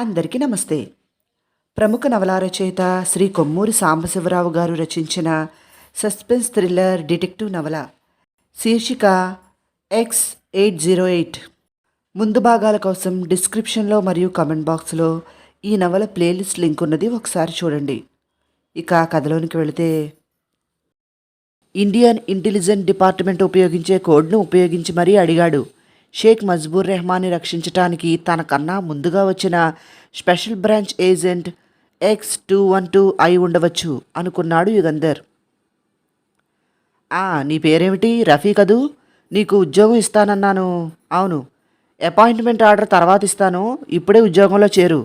అందరికీ నమస్తే. ప్రముఖ నవలా రచయిత శ్రీ కొమ్మూరి సాంబశివరావు గారు రచించిన సస్పెన్స్ థ్రిల్లర్ డిటెక్టివ్ నవల. శీర్షిక ఎక్స్ ఎయిట్ జీరో ఎయిట్ ముందు భాగాల కోసం డిస్క్రిప్షన్లో మరియు కమెంట్ బాక్స్లో ఈ నవల ప్లేలిస్ట్ లింక్ ఉన్నది ఒకసారి చూడండి. ఇక కథలోనికి వెళితే ఇండియన్ ఇంటెలిజెంట్ డిపార్ట్మెంట్ ఉపయోగించే కోడ్ను ఉపయోగించి మరీ అడిగాడు. షేక్ మజ్బూర్ రెహమాన్ని రక్షించటానికి తనకన్నా ముందుగా వచ్చిన special branch agent X two one two అయి ఉండవచ్చు అనుకున్నాడు యుగంధర్. ఆ నీ పేరేమిటి? రఫీ కదూ? నీకు ఉద్యోగం ఇస్తానన్నాను. అవును. అపాయింట్మెంట్ ఆర్డర్ తర్వాత ఇస్తాను. ఇప్పుడే ఉద్యోగంలో చేరు.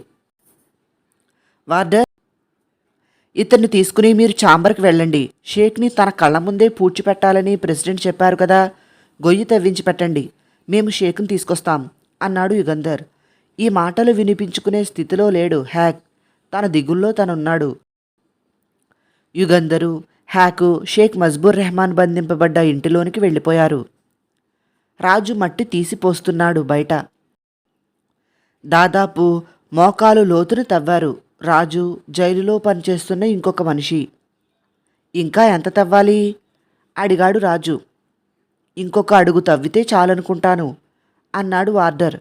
వార్డర్ ఇతన్ని తీసుకుని మీరు ఛాంబర్కి వెళ్ళండి. షేక్ని తన కళ్ళ ముందే పూడ్చిపెట్టాలని ప్రెసిడెంట్ చెప్పారు కదా. గొయ్యి తవ్వించి పెట్టండి. మేము షేక్ను తీసుకొస్తాం అన్నాడు యుగంధర్. ఈ మాటలు వినిపించుకునే స్థితిలో లేడు హ్యాక్. తన దిగుల్లో తనున్నాడు. యుగంధరు హ్యాకు షేక్ మజ్బూర్ రెహమాన్ బంధింపబడ్డ ఇంటిలోనికి వెళ్ళిపోయారు. రాజు మట్టి తీసిపోస్తున్నాడు బయట. దాదాపు మోకాలు లోతును తవ్వారు. రాజు జైలులో పనిచేస్తున్న ఇంకొక మనిషి. ఇంకా ఎంత తవ్వాలి? అడిగాడు రాజు. ఇంకొక అడుగు తవ్వితే చాలనుకుంటాను అన్నాడు వార్డర్.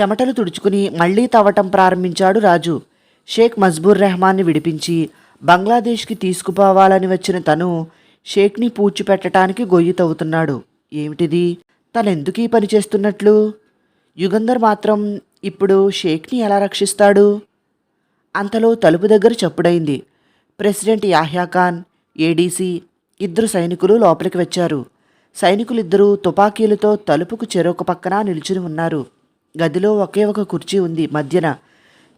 చెమటలు తుడుచుకుని మళ్ళీ తవ్వటం ప్రారంభించాడు రాజు. షేక్ మజ్బూర్ రెహమాన్ని విడిపించి బంగ్లాదేశ్కి తీసుకుపోవాలని వచ్చిన తను షేక్ని పూడ్చిపెట్టడానికి గొయ్యి తవ్వుతున్నాడు. ఏమిటిది? తనెందుకు ఈ పని చేస్తున్నట్లు? యుగంధర్ మాత్రం ఇప్పుడు షేక్ని ఎలా రక్షిస్తాడు? అంతలో తలుపు దగ్గర చప్పుడైంది. ప్రెసిడెంట్ యాహ్యాఖాన్ ఏడీసీ ఇద్దరు సైనికులు లోపలికి వచ్చారు. సైనికులిద్దరూ తుపాకీలతో తలుపుకు చెరొక పక్కన నిల్చుని ఉన్నారు. గదిలో ఒకే ఒక కుర్చీ ఉంది. మధ్యన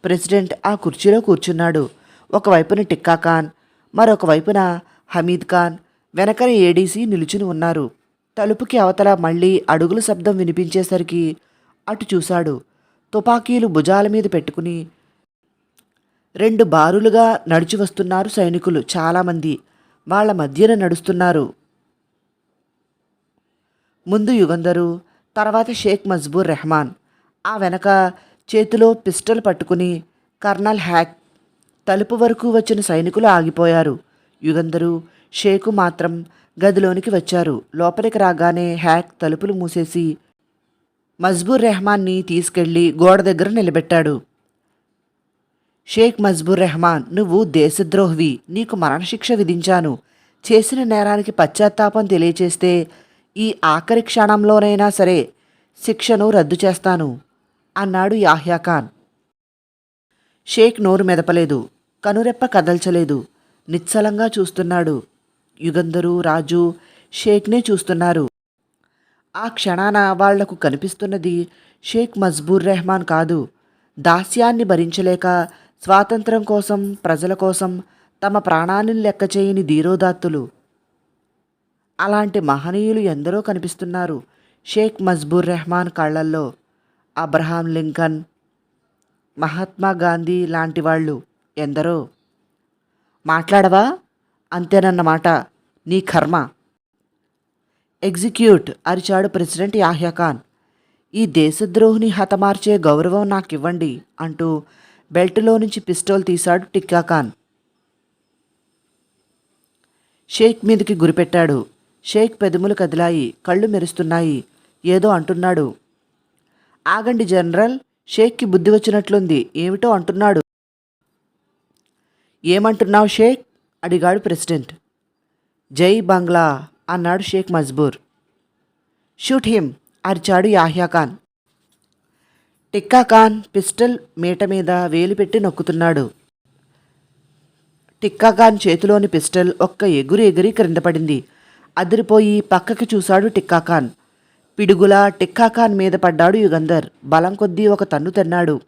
ప్రెసిడెంట్ ఆ కుర్చీలో కూర్చున్నాడు. ఒకవైపున టిక్కా ఖాన్ మరొక వైపున హమీద్ ఖాన్ వెనకన ఏడీసీ నిలుచుని ఉన్నారు. తలుపుకి అవతల మళ్ళీ అడుగుల శబ్దం వినిపించేసరికి అటు చూశాడు. తుపాకీలు భుజాల మీద పెట్టుకుని రెండు బారులుగా నడిచి వస్తున్నారు సైనికులు చాలామంది వాళ్ళ మధ్యన నడుస్తున్నారు. ముందు యుగంధరు తర్వాత షేక్ మజ్బూర్ రెహమాన్. ఆ వెనక చేతిలో పిస్టల్ పట్టుకుని కర్నల్ హ్యాక్ తలుపు వరకు వచ్చిన సైనికులు ఆగిపోయారు. యుగంధరు షేకు మాత్రం గదిలోనికి వచ్చారు. లోపలికి రాగానే హ్యాక్ తలుపులు మూసేసి మజ్బూర్ రెహమాన్ని తీసుకెళ్ళి గోడ దగ్గర నిలబెట్టాడు. షేక్ మజ్బూర్ రెహమాన్ నువ్వు దేశద్రోహివి నీకు మరణశిక్ష విధించాను. చేసిన నేరానికి పశ్చాత్తాపం తెలియచేస్తే ఈ ఆఖరి క్షణంలోనైనా సరే శిక్షను రద్దు చేస్తాను అన్నాడు యాహ్యా ఖాన్. షేక్ నోరు మెదపలేదు కనురెప్ప కదల్చలేదు నిశ్చలంగా చూస్తున్నాడు. యుగంధరు రాజు షేక్నే చూస్తున్నారు. ఆ క్షణాన వాళ్ళకు కనిపిస్తున్నది షేక్ మజ్బూర్ రెహమాన్ కాదు. దాస్యాన్ని భరించలేక స్వాతంత్రం కోసం ప్రజల కోసం తమ ప్రాణాన్ని లెక్క చేయని ధీరోదాత్తులు అలాంటి మహనీయులు ఎందరో కనిపిస్తున్నారు. షేక్ మజ్బూర్ రెహమాన్ కళ్ళల్లో అబ్రహాం లింకన్ మహాత్మా గాంధీ లాంటి వాళ్ళు ఎందరో. మాట్లాడవా? అంతేనన్నమాట నీ కర్మ. ఎగ్జిక్యూట్ అరిచాడు ప్రెసిడెంట్ యాహ్యా ఖాన్. ఈ దేశద్రోహిని హతమార్చే గౌరవం నాకివ్వండి అంటూ బెల్ట్లో నుంచి పిస్టోల్ తీశాడు టిక్కా ఖాన్. షేక్ మీదకి గురిపెట్టాడు. షేక్ పెదములు కదిలాయి కళ్ళు మెరుస్తున్నాయి. ఏదో అంటున్నాడు. ఆగండి జనరల్ షేక్కి బుద్ధి వచ్చినట్లుంది. ఏమిటో అంటున్నాడు. ఏమంటున్నావు షేక్? అడిగాడు ప్రెసిడెంట్. జై బంగ్లా అన్నాడు షేక్ మజ్బూర్. షూట్ హిమ్ అరిచాడు యాహ్యా ఖాన్. టిక్కా ఖాన్ పిస్టల్ మీట మీద వేలు పెట్టి నొక్కుతున్నాడు. టిక్కా ఖాన్ చేతిలోని పిస్టల్ ఒక్క ఎగురు ఎగిరి క్రింద పడింది. అదిరిపోయి పక్కకి చూశాడు టిక్కాఖాన్. పిడుగులా టిక్కాఖాన్ మీద పడ్డాడు యుగంధర్. బలం కొద్దీ ఒక తన్ను తన్నాడు.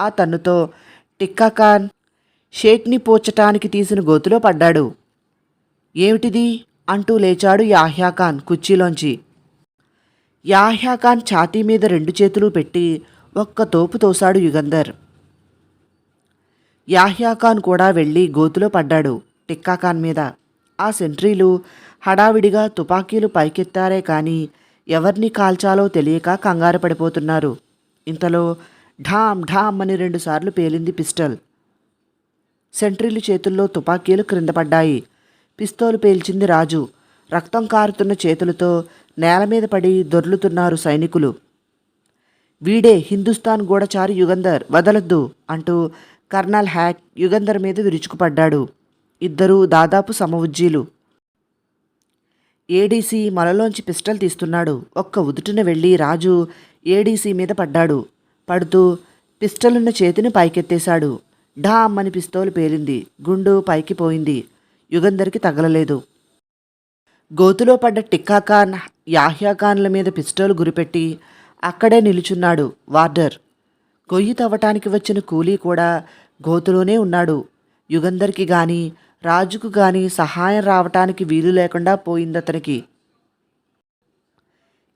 ఆ తన్నుతో టిక్కాఖాన్ షేక్ని పోచటానికి తీసిన గోతులో పడ్డాడు. ఏమిటిది? అంటూ లేచాడు యాహ్యాఖాన్ కుర్చీలోంచి. యాహ్యాఖాన్ ఛాతీ మీద రెండు చేతులు పెట్టి ఒక్క తోపు తోశాడు యుగంధర్. యాహ్యాఖాన్ కూడా వెళ్ళి గోతులో పడ్డాడు టిక్కాఖాన్ మీద. ఆ సెంట్రీలు హడావిడిగా తుపాకీలు పైకెత్తారే కానీ ఎవరిని కాల్చాలో తెలియక కంగారు పడిపోతున్నారు. ఇంతలో ఢామ్ ఢామ్ అని రెండుసార్లు పేలింది పిస్టల్. సెంట్రీలు చేతుల్లో తుపాకీలు క్రింద పడ్డాయి. పిస్తోలు పేల్చింది రాజు. రక్తం కారుతున్న చేతులతో నేల మీద పడి దొర్లుతున్నారు సైనికులు. వీడే హిందుస్థాన్ గూఢచారి యుగంధర్ వదలొద్దు అంటూ కర్నల్ హ్యాక్ యుగంధర్ మీద విరుచుకుపడ్డాడు. ఇద్దరూ దాదాపు సమవుజ్జీలు. ఏడీసీ మొలలోంచి పిస్టల్ తీస్తున్నాడు. ఒక్క ఉదుటిన వెళ్ళి రాజు ఏడీసీ మీద పడ్డాడు. పడుతూ పిస్టలున్న చేతిని పైకెత్తేశాడు. ఢామ్ అని పిస్తోలు పేలింది. గుండు పైకి పోయింది. యుగంధర్కి తగలలేదు. గోతులో పడ్డ టిక్కాఖాన్ యాహ్యాఖాన్ల మీద పిస్టోలు గురిపెట్టి అక్కడే నిలుచున్నాడు వార్డర్. గొయ్యి తవ్వటానికి వచ్చిన కూలీ కూడా గోతులోనే ఉన్నాడు. యుగంధర్కి గాని రాజుకు గాని సహాయం రావటానికి వీలు లేకుండా పోయిందతనికి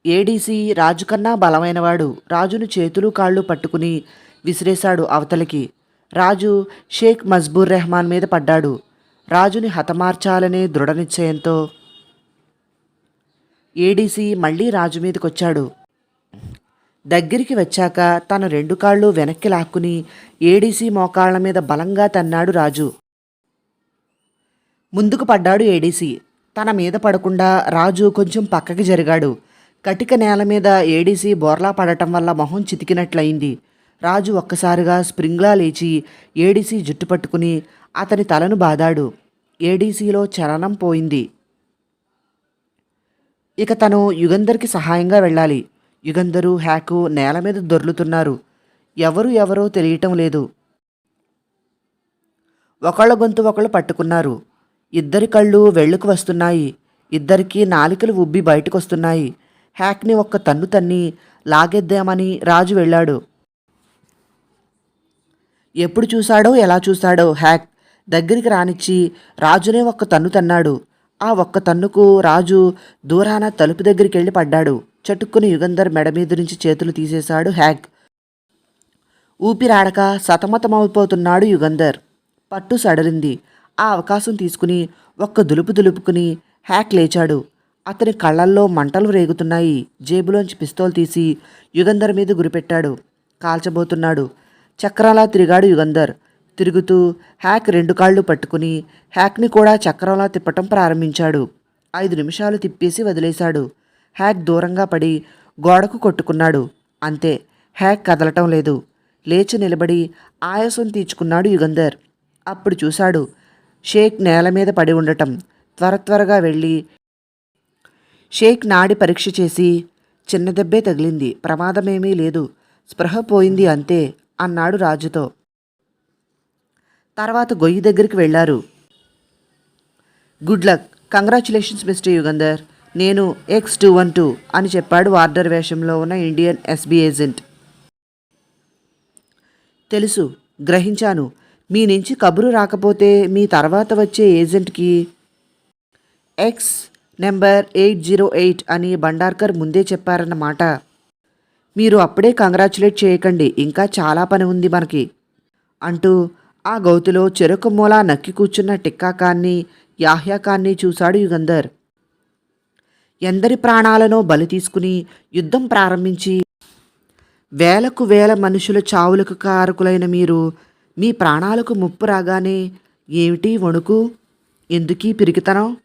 ఏడీసీ రాజు కన్నా బలమైనవాడు. రాజును చేతులు కాళ్ళు పట్టుకుని విసిరేశాడు అవతలికి. రాజు షేక్ మజ్బూర్ రెహమాన్ మీద పడ్డాడు. రాజుని హతమార్చాలనే దృఢనిశ్చయంతో ఏడీసీ మళ్ళీ రాజు మీదకొచ్చాడు. దగ్గరికి వచ్చాక తన రెండు కాళ్ళు వెనక్కి లాక్కుని ఏడీసీ మోకాళ్ళ మీద బలంగా తన్నాడు రాజు. ముందుకు పడ్డాడు ఏడీసీ తన మీద పడకుండా రాజు కొంచెం పక్కకి జరిగాడు. కటిక నేల మీద ఏడీసీ బోర్లా పడటం వల్ల మొహం చితికినట్లయింది. రాజు ఒక్కసారిగా స్ప్రింగ్లా లేచి ఏడీసీ జుట్టు పట్టుకుని అతని తలను బాదాడు. ఏడీసీలో చలనం పోయింది. ఇక తను యుగంధర్కి సహాయంగా వెళ్ళాలి. యుగంధరు హ్యాకు నేల మీద దొర్లుతున్నారు. ఎవరు ఎవరో తెలియటం లేదు. ఒకళ్ళ గొంతు ఒకళ్ళు పట్టుకున్నారు. ఇద్దరి కళ్ళు వెళ్ళుకు వస్తున్నాయి. ఇద్దరికి నాలికలు ఉబ్బి బయటకొస్తున్నాయి. హ్యాక్ని ఒక్క తన్ను తన్ని లాగేద్దామని రాజు వెళ్ళాడు. ఎప్పుడు చూశాడో ఎలా చూశాడో హ్యాక్ దగ్గరికి రానిచ్చి రాజునే ఒక్క తన్ను తన్నాడు. ఆ ఒక్క తన్నుకు రాజు దూరాన తలుపు దగ్గరికి వెళ్ళి పడ్డాడు. చటుక్కుని యుగంధర్ మెడ మీద నుంచి చేతులు తీసేశాడు హ్యాక్. ఊపిరాడక సతమతమైపోతున్నాడు యుగంధర్. పట్టు సడలింది. ఆ అవకాశం తీసుకుని ఒక్క దులుపు దులుపుకుని హ్యాక్ లేచాడు. అతని కళ్ళల్లో మంటలు రేగుతున్నాయి. జేబులోంచి పిస్తోల్ తీసి యుగంధర్ మీద గురిపెట్టాడు. కాల్చబోతున్నాడు. చక్రాలా తిరిగాడు యుగంధర్. తిరుగుతూ హ్యాక్ రెండు కాళ్ళు పట్టుకుని హ్యాక్ని కూడా చక్రంలా తిప్పటం ప్రారంభించాడు. ఐదు నిమిషాలు తిప్పేసి వదిలేశాడు. హ్యాక్ దూరంగా పడి గోడకు కొట్టుకున్నాడు. అంతే హ్యాక్ కదలటం లేదు. లేచి నిలబడి ఆయాసం తీర్చుకున్నాడు యుగంధర్. అప్పుడు చూశాడు షేక్ నేల మీద పడి ఉండటం. త్వర త్వరగా వెళ్ళి షేక్ నాడి పరీక్ష చేసి చిన్న దెబ్బే తగిలింది. ప్రమాదమేమీ లేదు. స్పృహ పోయింది అంతే అన్నాడు రాజుతో. తర్వాత గొయ్యి దగ్గరికి వెళ్ళారు. Good luck. Congratulations mister Yugandhar. నేను ఎక్స్ టూ వన్ టూ అని చెప్పాడు వార్డర్ వేషంలో ఉన్న ఇండియన్ ఎస్బీ ఏజెంట్. తెలుసు. గ్రహించాను. మీ నుంచి కబురు రాకపోతే మీ తర్వాత వచ్చే ఏజెంట్కి X number eight zero eight అని భండార్కర్ ముందే చెప్పారన్నమాట. మీరు అప్పుడే కంగ్రాచులేట్ చేయకండి ఇంకా చాలా పని ఉంది మనకి అంటూ ఆ గౌతులో చెరుకు మూల నక్కి కూర్చున్న టిక్కాకాన్ని యాహ్యాకాన్ని చూశాడు యుగంధర్. ఎందరి ప్రాణాలనో బలి తీసుకుని యుద్ధం ప్రారంభించి వేలకు వేల మనుషుల చావులకు కారకులైన మీరు మీ ప్రాణాలకు ముప్పు రాగానే ఏమిటి వణుకు? ఎందుకీ పిరికితనం?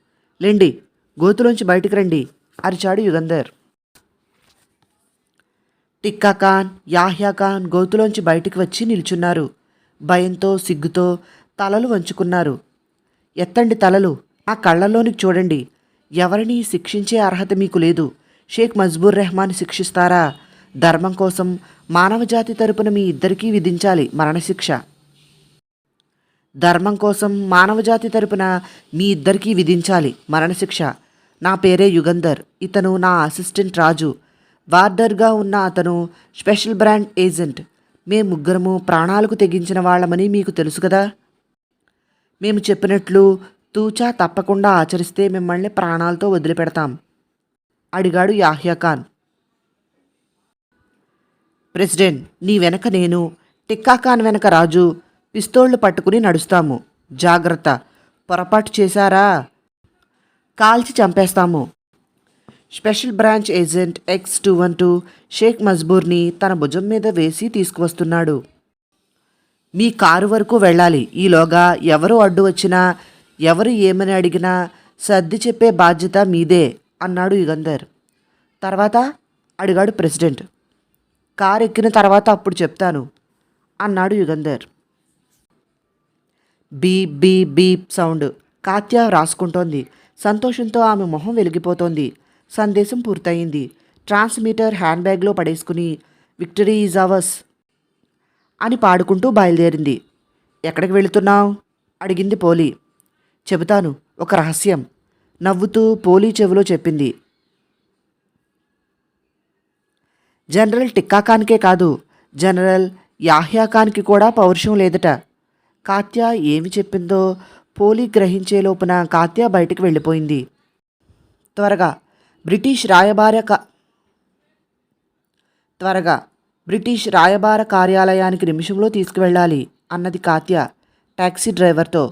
లేండి గోతులోంచి బయటికి రండి అరిచాడు యుగంధర్. టిక్కా ఖాన్ యాహ్యా ఖాన్ గోతులోంచి బయటికి వచ్చి నిల్చున్నారు. భయంతో సిగ్గుతో తలలు వంచుకున్నారు. ఎత్తండి తలలు ఆ కళ్ళల్లోనికి చూడండి. ఎవరిని శిక్షించే అర్హత మీకు లేదు. షేక్ మజ్బూర్ రెహమాన్ శిక్షిస్తారా? ధర్మం కోసం మానవజాతి తరపున మీ ఇద్దరికీ విధించాలి మరణశిక్ష. ధర్మం కోసం మానవజాతి తరపున మీ ఇద్దరికీ విధించాలి. మరణశిక్ష. నా పేరే యుగంధర్. ఇతను నా అసిస్టెంట్ రాజు. వార్డర్గా ఉన్న అతను స్పెషల్ బ్రాండ్ ఏజెంట్. మేము ముగ్గురము ప్రాణాలకు తెగించిన వాళ్ళమని మీకు తెలుసు కదా? మేము చెప్పినట్లు తూచా తప్పకుండా ఆచరిస్తే మిమ్మల్ని ప్రాణాలతో వదిలిపెడతాం. అడిగాడు యాహ్యా ఖాన్. ప్రెసిడెంట్ నీ వెనక నేను టిక్కా ఖాన్ వెనక రాజు పిస్తోళ్ళు పట్టుకుని నడుస్తాము. జాగ్రత్త. పొరపాటు చేశారా? కాల్చి చంపేస్తాము. Special branch agent X two one two Sheikh మజ్బూర్ని తన భుజం మీద వేసి తీసుకువస్తున్నాడు. మీ కారు వరకు వెళ్ళాలి. ఈలోగా ఎవరు అడ్డు వచ్చినా ఎవరు ఏమని అడిగినా సర్ది చెప్పే బాధ్యత మీదే అన్నాడు యుగంధర్. తర్వాత అడిగాడు ప్రెసిడెంట్. కారు ఎక్కిన తర్వాత అప్పుడు చెప్తాను అన్నాడు Yugandhar. Beep beep beep sound. Katya రాసుకుంటోంది. సంతోషంతో ఆమె మొహం వెలిగిపోతోంది. సందేశం పూర్తయింది. ట్రాన్స్మీటర్ హ్యాండ్ బ్యాగ్లో పడేసుకుని విక్టరీ ఈజ్ అవర్స్ అని పాడుకుంటూ బయలుదేరింది. ఎక్కడికి వెళుతున్నావు? అడిగింది పోలి. చెబుతాను. ఒక రహస్యం. నవ్వుతూ పోలీ చెవిలో చెప్పింది. జనరల్ టిక్కాఖాన్కే కాదు. జనరల్ యాహ్యాఖాన్కి కూడా పౌరుషం లేదట. కాత్య ఏమి చెప్పిందో పోలీ గ్రహించే లోపున కాత్య బయటికి వెళ్ళిపోయింది. త్వరగా బ్రిటిష్ రాయబార క త్వరగా బ్రిటిష్ రాయబార కార్యాలయానికి నిమిషంలో తీసుకువెళ్ళాలి అన్నది కాత్య ట్యాక్సీ డ్రైవర్తో.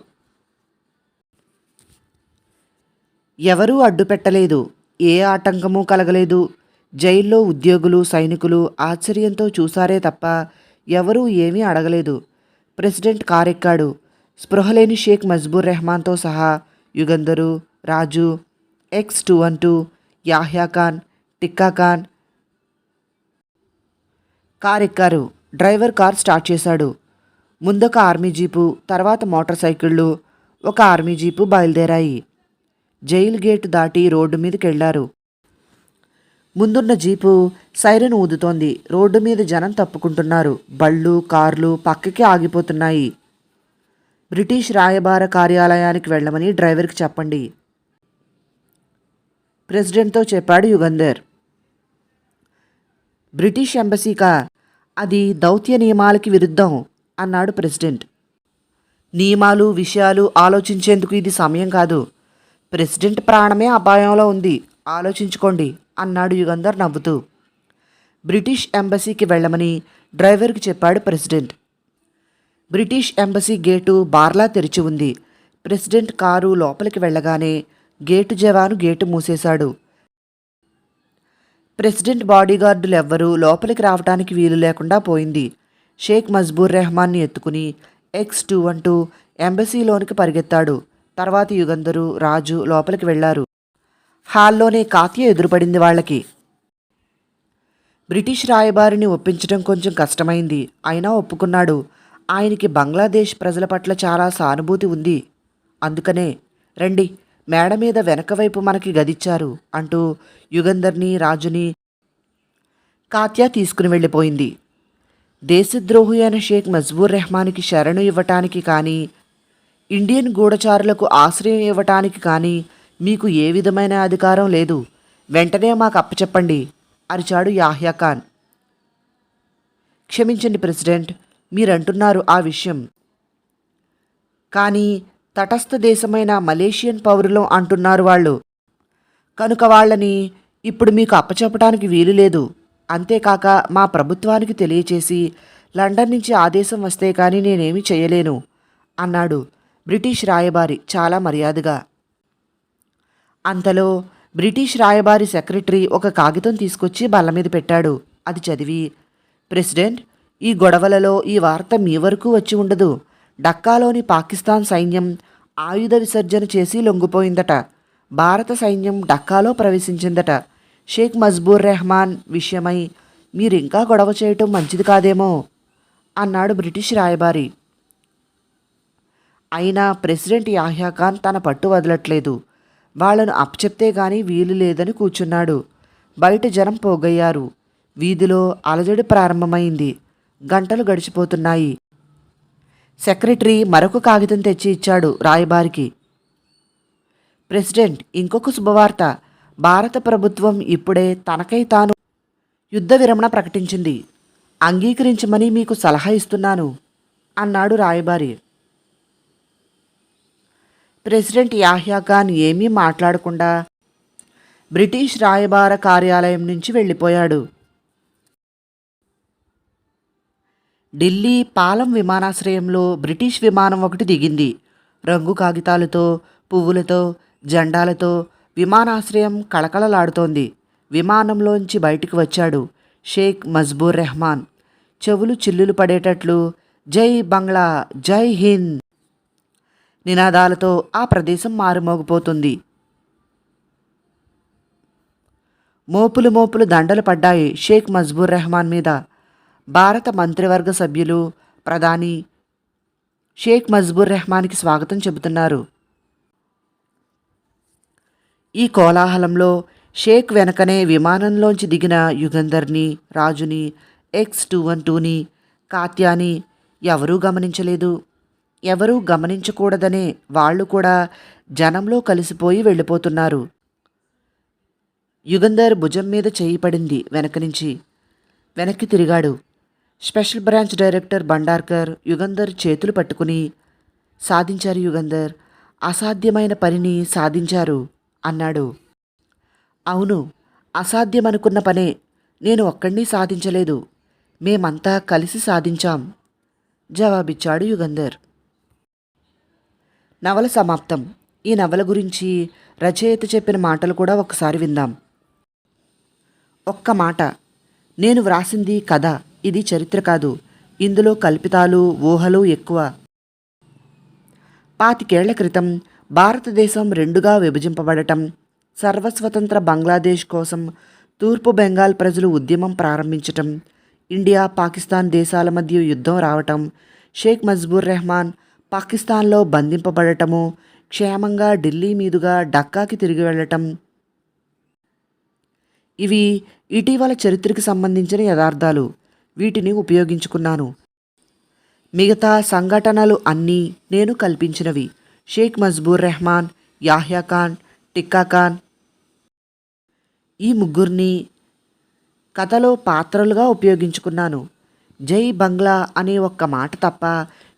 ఎవరూ అడ్డుపెట్టలేదు ఏ ఆటంకమూ కలగలేదు జైల్లో ఉద్యోగులు సైనికులు ఆశ్చర్యంతో చూసారే తప్ప ఎవరూ ఏమీ అడగలేదు. ప్రెసిడెంట్ కారెక్కాడు. స్పృహలేని షేక్ మజ్బూర్ రెహమాన్తో సహా Yugandhar Raju X two one two Yahya Khan Tikka Khan కారెక్కారు. Driver car start చేశాడు. ముందొక ఆర్మీ జీపు తర్వాత మోటార్ సైకిళ్ళు ఒక ఆర్మీ జీపు బయలుదేరాయి. జైలు గేటు దాటి రోడ్డు మీదకెళ్ళారు. ముందున్న జీపు సైరన్ ఊదుతోంది. రోడ్డు మీద జనం తప్పుకుంటున్నారు. బళ్ళు కార్లు పక్కకి ఆగిపోతున్నాయి. బ్రిటిష్ రాయబార కార్యాలయానికి వెళ్ళమని డ్రైవర్కి చెప్పండి. ప్రెసిడెంట్తో చెప్పాడు యుగంధర్. బ్రిటిష్ ఎంబసీకా అది దౌత్య నియమాలకి విరుద్ధం అన్నాడు ప్రెసిడెంట్. నియమాలు విషయాలు ఆలోచించేందుకు ఇది సమయం కాదు. ప్రెసిడెంట్ ప్రాణమే అపాయంలో ఉంది. ఆలోచించుకోండి. అన్నాడు యుగంధర్ నవ్వుతూ. బ్రిటిష్ ఎంబసీకి వెళ్ళమని డ్రైవర్కి చెప్పాడు ప్రెసిడెంట్. బ్రిటిష్ ఎంబసీ గేటు బార్లా తెరిచి ఉంది. ప్రెసిడెంట్ కారు లోపలికి వెళ్ళగానే గేటు జవాను గేటు మూసేశాడు. ప్రెసిడెంట్ బాడీగార్డులు ఎవ్వరూ లోపలికి రావడానికి వీలు లేకుండా పోయింది. షేక్ మజ్బూర్ రెహమాన్ని ఎత్తుకుని ఎక్స్ టూ అంటూ ఎంబసీలోనికి పరిగెత్తాడు. తర్వాత యుగంధరు రాజు లోపలికి వెళ్ళారు. హాల్లోనే కాత్య ఎదురుపడింది వాళ్ళకి. బ్రిటిష్ రాయబారిని ఒప్పించడం కొంచెం కష్టమైంది. అయినా ఒప్పుకున్నాడు. ఆయనకి బంగ్లాదేశ్ ప్రజల పట్ల చాలా సానుభూతి ఉంది. అందుకనే రండి మేడ మీద వెనకవైపు మనకి గదిచ్చారు అంటూ యుగంధర్ని రాజుని కాత్యా తీసుకుని వెళ్ళిపోయింది. దేశద్రోహి అయిన షేక్ మజ్బూర్ రెహమాన్కి శరణు ఇవ్వటానికి కానీ ఇండియన్ గూఢచారులకు ఆశ్రయం ఇవ్వటానికి కానీ మీకు ఏ విధమైన అధికారం లేదు. వెంటనే మాకు అప్పచెప్పండి అరిచాడు యాహ్యా ఖాన్. క్షమించండి ప్రెసిడెంట్ మీరంటున్నారు ఆ విషయం. కానీ తటస్థ దేశమైన మలేషియన్ పౌరులం అంటున్నారు వాళ్ళు. కనుక వాళ్ళని ఇప్పుడు మీకు అప్పచెప్పడానికి వీలు లేదు. అంతేకాక మా ప్రభుత్వానికి తెలియచేసి లండన్ నుంచి ఆదేశం వస్తే కానీ నేనేమీ చేయలేను అన్నాడు బ్రిటిష్ రాయబారి చాలా మర్యాదగా. అంతలో బ్రిటిష్ రాయబారి సెక్రటరీ ఒక కాగితం తీసుకొచ్చి బల్ల మీద పెట్టాడు. అది చదివి ప్రెసిడెంట్ ఈ గొడవలలో ఈ వార్త మీ వరకు వచ్చి ఉండదు. డక్కాలోని పాకిస్తాన్ సైన్యం ఆయుధ విసర్జన చేసి లొంగిపోయిందట. భారత సైన్యం డక్కాలో ప్రవేశించిందట. షేక్ మజ్బూర్ రెహమాన్ విషయమై మీరింకా గొడవ చేయటం మంచిది కాదేమో అన్నాడు బ్రిటిష్ రాయబారి. అయినా ప్రెసిడెంట్ యాహ్యా ఖాన్ తన పట్టు వదలట్లేదు. వాళ్ళను అప్పచెప్తే గాని వీలు లేదని కూర్చున్నాడు. బయట జనం పోగయ్యారు. వీధిలో అలజడి ప్రారంభమైంది. గంటలు గడిచిపోతున్నాయి. సెక్రటరీ మరొక కాగితం తెచ్చి ఇచ్చాడు రాయబారికి. ప్రెసిడెంట్ ఇంకొక శుభవార్త. భారత ప్రభుత్వం ఇప్పుడే తనకై తాను యుద్ధ విరమణ ప్రకటించింది. అంగీకరించమని మీకు సలహా ఇస్తున్నాను అన్నాడు రాయబారి. ప్రెసిడెంట్ యాహ్యా ఖాన్ ఏమీ మాట్లాడకుండా బ్రిటిష్ రాయబార కార్యాలయం నుంచి వెళ్ళిపోయాడు. ఢిల్లీ పాలం విమానాశ్రయంలో బ్రిటిష్ విమానం ఒకటి దిగింది. రంగు కాగితాలతో పువ్వులతో జెండాలతో విమానాశ్రయం కళకళలాడుతోంది. విమానంలోంచి బయటికి వచ్చాడు షేక్ మజ్బూర్ రెహమాన్. చెవులు చిల్లులు పడేటట్లు జై బంగ్లా జై హింద్ నినాదాలతో ఆ ప్రదేశం మారుమోగిపోతుంది. మోపులు మోపులు దండలు పడ్డాయి షేక్ మజ్బూర్ రెహమాన్ మీద. భారత మంత్రివర్గ సభ్యులు ప్రధాని షేక్ మజ్బూర్ రెహమాన్కి స్వాగతం చెబుతున్నారు. ఈ కోలాహలంలో షేక్ వెనకనే విమానంలోంచి దిగిన యుగంధర్ని రాజుని ఎక్స్ టూ వన్ టూని కాత్యాని ఎవరూ గమనించలేదు. ఎవరూ గమనించకూడదనే వాళ్ళు కూడా జనంలో కలిసిపోయి వెళ్ళిపోతున్నారు. యుగంధర్ భుజం మీద చేయి పడింది వెనక నుంచి. వెనక్కి తిరిగాడు. Special branch director Bandarkar Yugandhar చేతులు పట్టుకుని సాధించారు యుగంధర్ అసాధ్యమైన పనిని సాధించారు అన్నాడు. అవును అసాధ్యమనుకున్న పనే. నేను ఒక్కడిని సాధించలేదు. మేమంతా కలిసి సాధించాం జవాబిచ్చాడు యుగంధర్. నవల సమాప్తం. ఈ నవల గురించి రచయిత చెప్పిన మాటలు కూడా ఒకసారి విందాం. ఒక్క మాట. నేను వ్రాసింది కథ. ఇది చరిత్ర కాదు. ఇందులో కల్పితాలు ఊహలు ఎక్కువ. పాతికేళ్ళ క్రితం భారతదేశం రెండుగా విభజింపబడటం సర్వస్వతంత్ర బంగ్లాదేశ్ కోసం తూర్పు బెంగాల్ ప్రజలు ఉద్యమం ప్రారంభించటం ఇండియా పాకిస్తాన్ దేశాల మధ్య యుద్ధం రావటం షేక్ మజ్బూర్ రెహమాన్ పాకిస్తాన్లో బంధింపబడటము క్షేమంగా ఢిల్లీ మీదుగా డక్కాకి తిరిగి వెళ్ళటం. ఇవి ఇటీవల చరిత్రకు సంబంధించిన యథార్థాలు. వీటిని ఉపయోగించుకున్నాను. మిగతా సంఘటనలు అన్నీ నేను కల్పించినవి. షేక్ మజ్బూర్ రెహమాన్ యాహ్యా ఖాన్ టిక్కా ఖాన్. ఈ ముగ్గురిని కథలో పాత్రలుగా ఉపయోగించుకున్నాను. జై బంగ్లా అనే ఒక్క మాట తప్ప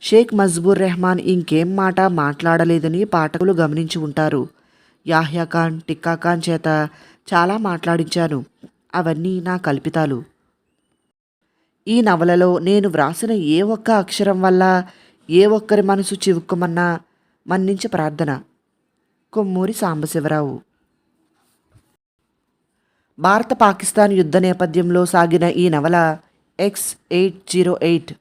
షేక్ మజ్బూర్ రెహమాన్ ఇంకేం మాట మాట్లాడలేదని పాఠకులు గమనించి ఉంటారు. యాహ్యా ఖాన్ టిక్కా ఖాన్ చేత చాలా మాట్లాడించాను. అవన్నీ నా కల్పితాలు. ఈ నవలలో నేను వ్రాసిన ఏ ఒక్క అక్షరం వల్ల ఏ ఒక్కరి మనసు చివుక్కుమన్నా మన్నించి ప్రార్థన. కొమ్మూరి సాంబశివరావు. భారత పాకిస్తాన్ యుద్ధ నేపథ్యంలో సాగిన ఈ నవల ఎక్స్ ఎయిట్ జీరో ఎయిట్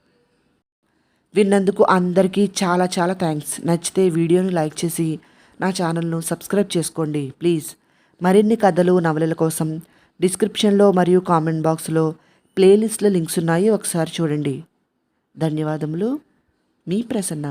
విన్నందుకు అందరికీ చాలా చాలా థ్యాంక్స్ నచ్చితే వీడియోని లైక్ చేసి నా ఛానల్ను సబ్స్క్రైబ్ చేసుకోండి ప్లీజ్ మరిన్ని కథలు నవలల కోసం డిస్క్రిప్షన్లో మరియు కామెంట్ బాక్స్లో ప్లేలిస్ట్లో లింక్స్ ఉన్నాయి ఒకసారి చూడండి. ధన్యవాదములు. మీ ప్రసన్న.